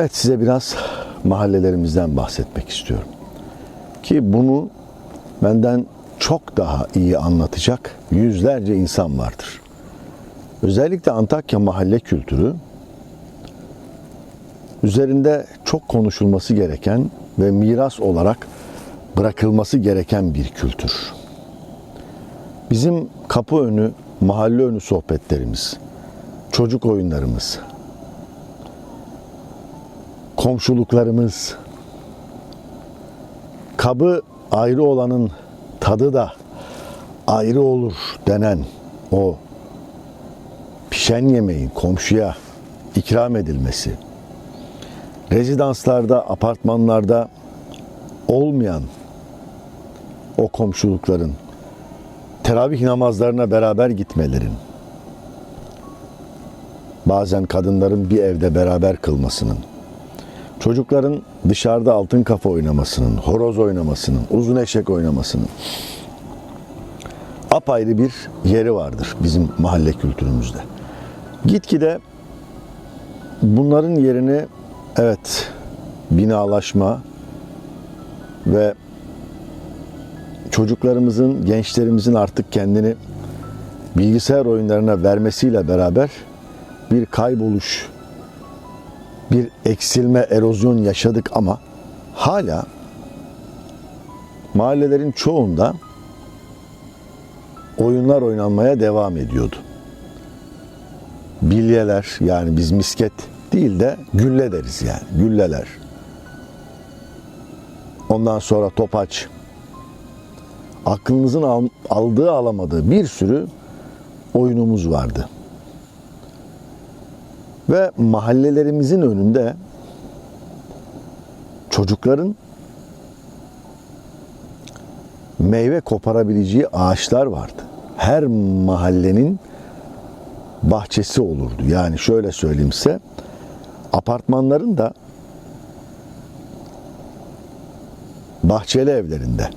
Evet size biraz mahallelerimizden bahsetmek istiyorum. Ki bunu benden çok daha iyi anlatacak yüzlerce insan vardır. Özellikle Antakya mahalle kültürü üzerinde çok konuşulması gereken ve miras olarak bırakılması gereken bir kültür. Bizim kapı önü, mahalle önü sohbetlerimiz, çocuk oyunlarımız, komşuluklarımız, kabı ayrı olanın tadı da ayrı olur denen o pişen yemeğin komşuya ikram edilmesi, rezidanslarda, apartmanlarda olmayan o komşulukların teravih namazlarına beraber gitmelerin, bazen kadınların bir evde beraber kılmasının, çocukların dışarıda altın kafa oynamasının, horoz oynamasının, uzun eşek oynamasının apayrı bir yeri vardır bizim mahalle kültürümüzde. Gitgide bunların yerini evet binalaşma ve çocuklarımızın, gençlerimizin artık kendini bilgisayar oyunlarına vermesiyle beraber bir kayboluş, bir eksilme, erozyon yaşadık ama hala mahallelerin çoğunda oyunlar oynanmaya devam ediyordu. Bilyeler yani biz misket değil de gülle deriz yani gülleler. Ondan sonra topaç. Aklınızın al- aldığı alamadığı bir sürü oyunumuz vardı. Ve mahallelerimizin önünde çocukların meyve koparabileceği ağaçlar vardı. Her mahallenin bahçesi olurdu. Yani şöyle söyleyeyim size, apartmanların da bahçeli evlerinde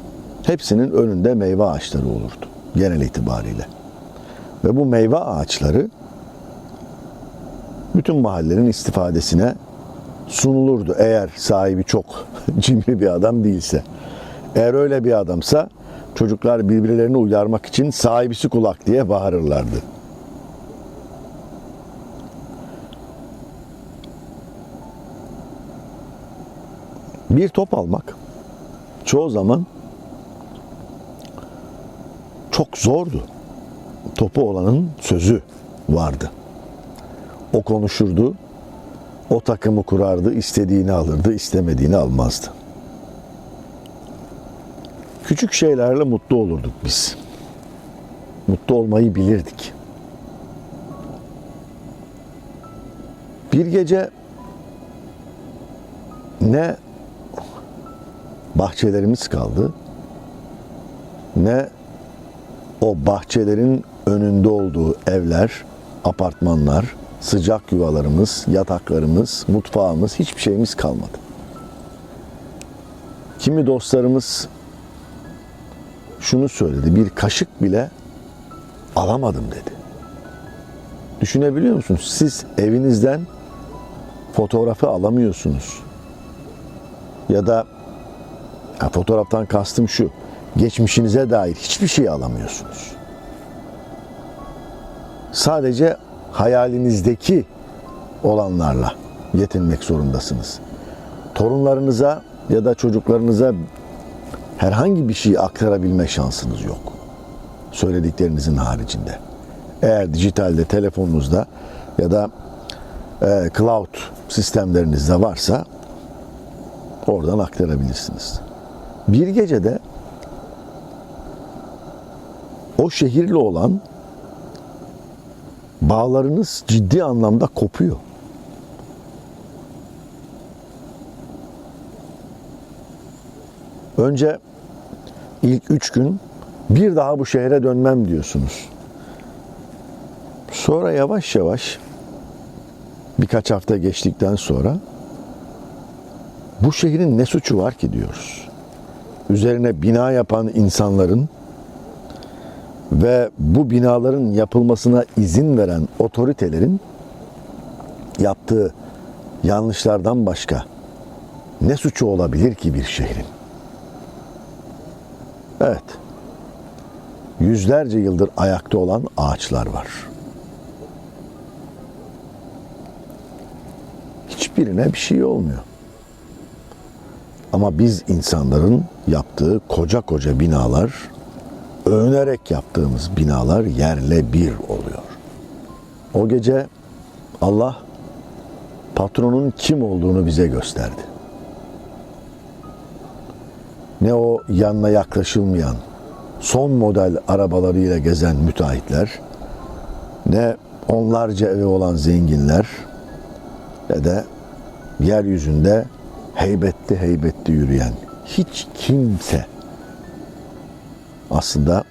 hepsinin önünde meyve ağaçları olurdu genel itibariyle. Ve bu meyve ağaçları bütün mahallenin istifadesine sunulurdu eğer sahibi çok cimri bir adam değilse. Eğer öyle bir adamsa çocuklar birbirlerini uyarmak için sahibisi kulak diye bağırırlardı. Bir top almak çoğu zaman çok zordu. Topu olanın sözü vardı. O konuşurdu, o takımı kurardı, istediğini alırdı, istemediğini almazdı. Küçük şeylerle mutlu olurduk biz. Mutlu olmayı bilirdik. Bir gece ne bahçelerimiz kaldı ne o bahçelerin önünde olduğu evler, apartmanlar, sıcak yuvalarımız, yataklarımız, mutfağımız hiçbir şeyimiz kalmadı. Kimi dostlarımız şunu söyledi. Bir kaşık bile alamadım dedi. Düşünebiliyor musunuz? Siz evinizden fotoğrafı alamıyorsunuz. Ya da ya fotoğraftan kastım şu. Geçmişinize dair hiçbir şey alamıyorsunuz. Sadece hayalinizdeki olanlarla yetinmek zorundasınız. Torunlarınıza ya da çocuklarınıza herhangi bir şey aktarabilme şansınız yok. Söylediklerinizin haricinde. Eğer dijitalde telefonunuzda ya da e, cloud sistemlerinizde varsa oradan aktarabilirsiniz. Bir gecede o şehirle olan bağlarınız ciddi anlamda kopuyor. Önce ilk üç gün bir daha bu şehre dönmem diyorsunuz. Sonra yavaş yavaş birkaç hafta geçtikten sonra bu şehrin ne suçu var ki diyoruz. Üzerine bina yapan insanların ve bu binaların yapılmasına izin veren otoritelerin yaptığı yanlışlardan başka ne suçu olabilir ki bir şehrin? Evet. Yüzlerce yıldır ayakta olan ağaçlar var. Hiçbirine bir şey olmuyor. Ama biz insanların yaptığı koca koca binalar, övünerek yaptığımız binalar yerle bir oluyor. O gece Allah patronun kim olduğunu bize gösterdi. Ne o yanına yaklaşılmayan son model arabalarıyla gezen müteahhitler, ne onlarca evi olan zenginler ne de yeryüzünde heybetli heybetli yürüyen hiç kimse aslında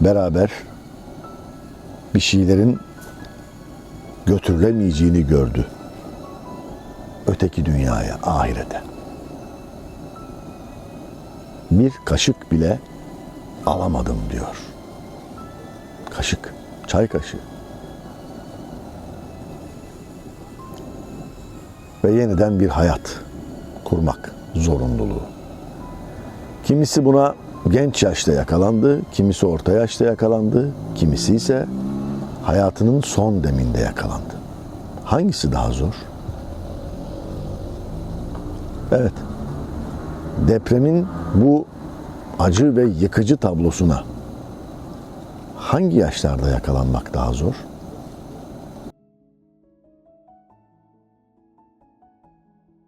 beraber bir şeylerin götürülemeyeceğini gördü. Öteki dünyaya, ahirete. Bir kaşık bile alamadım diyor. Kaşık, çay kaşığı. Ve yeniden bir hayat kurmak zorunluluğu. Kimisi buna genç yaşta yakalandı, kimisi orta yaşta yakalandı, kimisi ise hayatının son deminde yakalandı. Hangisi daha zor? Evet. Depremin bu acı ve yıkıcı tablosuna hangi yaşlarda yakalanmak daha zor?